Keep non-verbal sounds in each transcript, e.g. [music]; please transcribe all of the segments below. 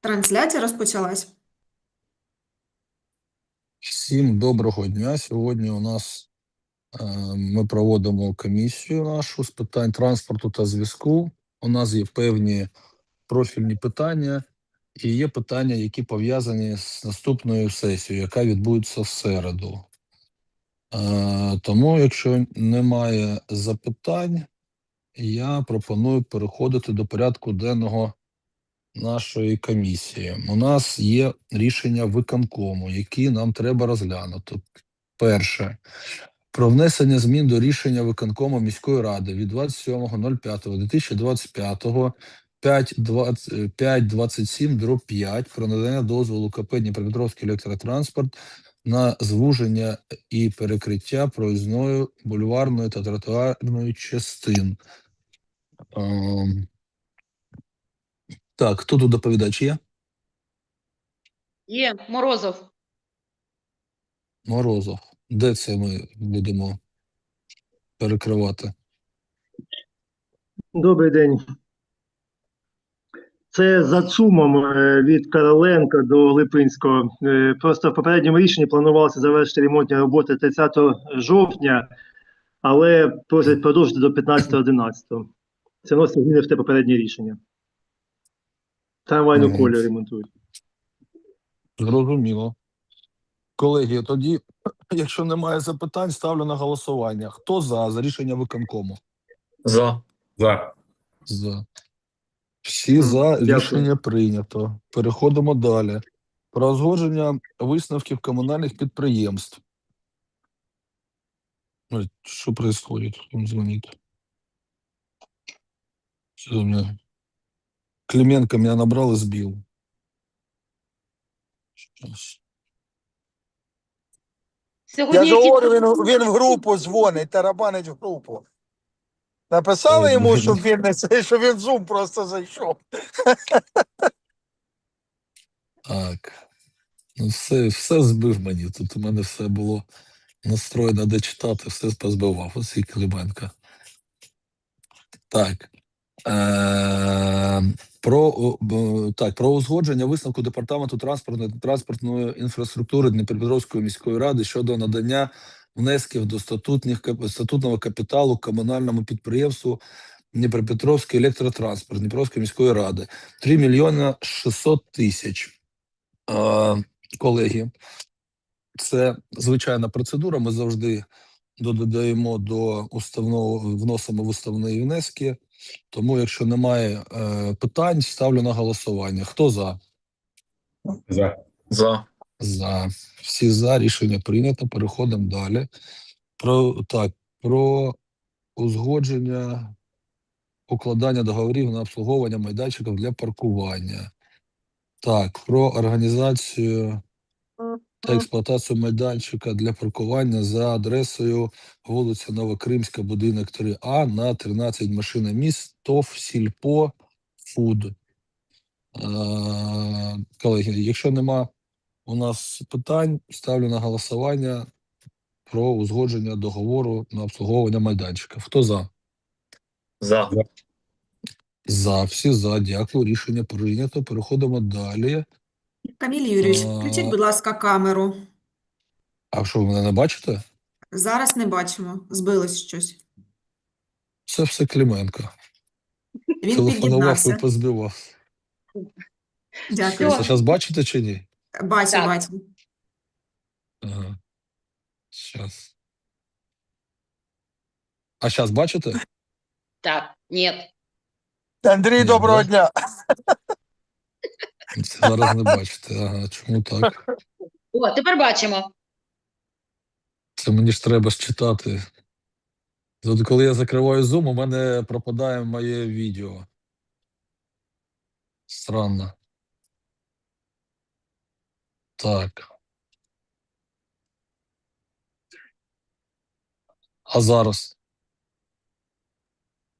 Трансляція розпочалась. Всім доброго дня. Сьогодні у нас е, ми проводимо комісію нашу з питань транспорту та зв'язку. У нас є певні профільні питання, і є питання, які пов'язані з наступною сесією, яка відбудеться в середу. Е, тому, якщо немає запитань, я пропоную переходити до порядку денного нашої комісії. У нас є рішення виконкому, які нам треба розглянути. Перше. Про внесення змін до рішення виконкому міської ради від 27.05.2025 5.27 дроб 5 про надання дозволу КП Дніпропетровський електротранспорт на звуження і перекриття проїзної бульварної та тротуарної частин. Ем, так, хто тут доповідач є? Є Морозов. Морозов. Де це ми будемо перекривати? Добрий день. Це за ЦУМом е, від Короленка до Липинського. Е, Просто в попередньому рішенні планувалося завершити ремонтні роботи 30 жовтня, але просять продовжити до 15.11. Це носить зміни в те попереднє рішення. Трамвайну Мгм. колію ремонтують. Зрозуміло. Колеги, тоді, [clears throat] якщо немає запитань, ставлю на голосування. Хто за, за рішення виконкому? За. За. За. Всі за Дякую. рішення прийнято. Переходимо далі. Про узгодження висновків комунальних підприємств. Що? Кому звонит? Что за меня? Клименко меня набрал и сбил. Сьогодні Я ж які- говорю, він, він в групу дзвонить, тарабанить в групу. Написали йому, щоб він не це- [laughs] що він в Zoom просто зайшов. Так. Ну, все, все збив мені. Тут у мене все було настроєно де читати, все позбивав. Ось і Клименко. Так. Е, про, так, про узгодження висновку департаменту транспортної транспортної інфраструктури Дніпропетровської міської ради щодо надання внесків до статутних статутного капіталу комунальному підприємству Дніпропетровський електротранспорт Дніпровської міської ради 3 мільйона 600 тисяч. Колеги, це звичайна процедура. Ми завжди додаємо до уставного вносимо в уставні внески. Тому, якщо немає е, питань, ставлю на голосування. Хто за? За. За. За. Всі за. Рішення прийнято. Переходимо далі. Про так, про узгодження укладання договорів на обслуговування майданчиків для паркування. Так, про організацію та експлуатацію майданчика для паркування за адресою вулиця Новокримська, будинок 3А на 13 машина міст, ТОВ, Сільпо, Фуд. Е, колеги, якщо нема у нас питань, ставлю на голосування про узгодження договору на обслуговування майданчика. Хто за? За. За, всі за. Дякую. Рішення прийнято. Переходимо далі. Каміль Юрійович, включіть, будь ласка, камеру. А що, ви мене не бачите? Зараз не бачимо. Збилось щось. Це все Клименко. Він Телефонував і позбивав. Дякую. Це зараз бачите чи ні? Бачу, Так. бачу. Ага. Щас. А зараз бачите? Так, ні. Андрій, Ні, доброго дня. Це зараз не бачите. Ага, чому так? О, тепер бачимо. Це мені ж треба ж читати. Тут, коли я закриваю Zoom, у мене пропадає моє відео. Странно. Так. А зараз?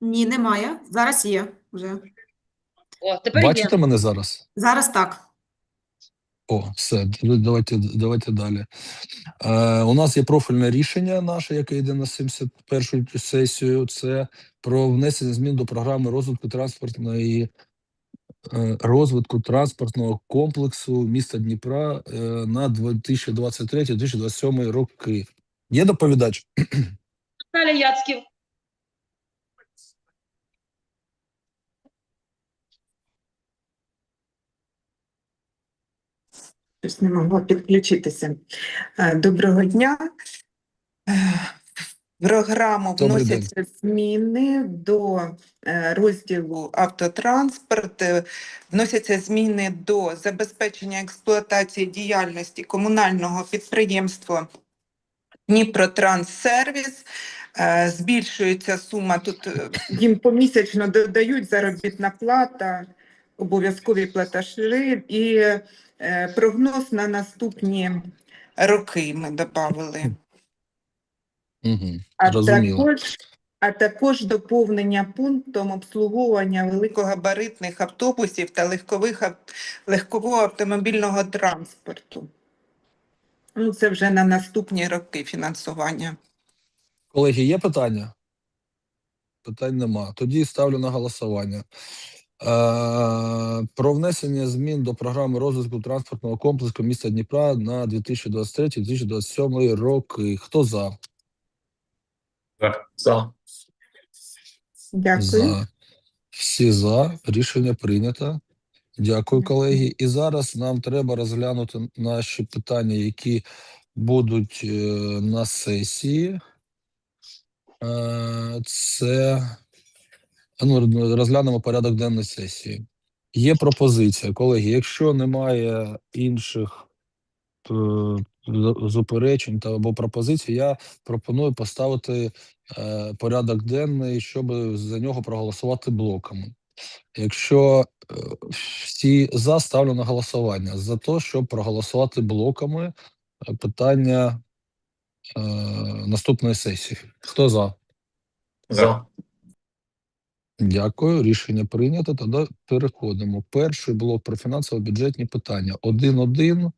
Ні, немає. Зараз є вже. О, тепер Бачите є. мене зараз? Зараз так. О, все, давайте, давайте далі. Е, у нас є профільне рішення наше, яке йде на 71 сесію. Це про внесення змін до програми розвитку транспортної е, розвитку транспортного комплексу міста Дніпра е, на 2023-2027 роки. Є доповідач? Наталя Яцьків. Щось не могла підключитися. Е, Доброго дня. Е, В програму вносяться зміни до е, розділу автотранспорт, вносяться зміни до забезпечення експлуатації діяльності комунального підприємства Дніпротранссервіс. Збільшується сума, тут їм помісячно додають заробітна плата, обов'язкові платежі і е, прогноз на наступні роки ми додали. Угу. А також, а також доповнення пунктом обслуговування великогабаритних автобусів та легкових легкового автомобільного транспорту. Ну, це вже на наступні роки фінансування. Колеги, є питання? Питань нема. Тоді ставлю на голосування. Е, про внесення змін до програми розвитку транспортного комплексу міста Дніпра на 2023-2027 роки. Хто за? За. За. Дякую. За. Всі за. Рішення прийнято. Дякую, колеги. І зараз нам треба розглянути наші питання, які будуть е, на сесії. Е, Це ну, розглянемо порядок денної сесії. Є пропозиція, колеги. Якщо немає інших е, та або пропозицій, я пропоную поставити е, порядок денний, щоб за нього проголосувати блоками. Якщо е, всі за, ставлю на голосування за те, щоб проголосувати блоками е, питання е, наступної сесії. Хто за? За. Дякую. Рішення прийнято. Тоді переходимо. Перший блок про фінансово-бюджетні питання. 1-1,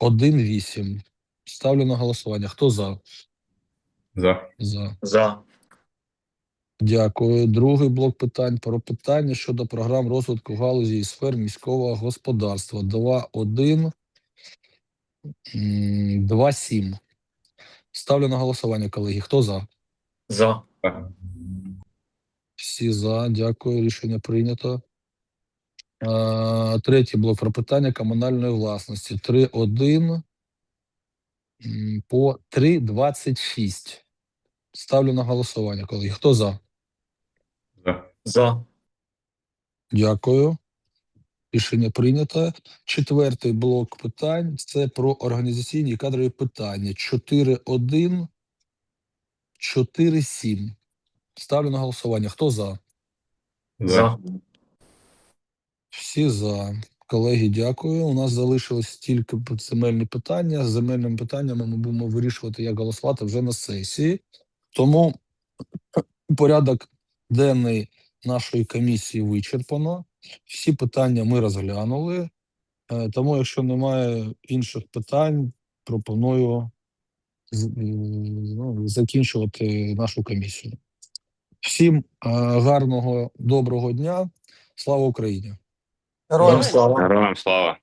1-8. Ставлю на голосування. Хто за? За. За. За. Дякую. Другий блок питань про питання щодо програм розвитку галузі і сфер міського господарства. 2.1, м, 2.7. Ставлю на голосування, колеги. Хто за? За. Всі за. Дякую. Рішення прийнято. А, третій блок про питання комунальної власності. 3.1 по 3.26. Ставлю на голосування, колеги. Хто за? За. За. Дякую. Рішення прийнято. Четвертий блок питань це про організаційні і кадрові питання. 4.1, 4.7. Ставлю на голосування. Хто за? За. Всі за. Колеги, дякую. У нас залишилось тільки земельні питання. З земельними питаннями ми будемо вирішувати, як голосувати вже на сесії. Тому порядок денний нашої комісії вичерпано. Всі питання ми розглянули. Е, Тому, якщо немає інших питань, пропоную ну, закінчувати нашу комісію. Всім е, гарного, доброго дня. Слава Україні! Героям слава. Героям слава.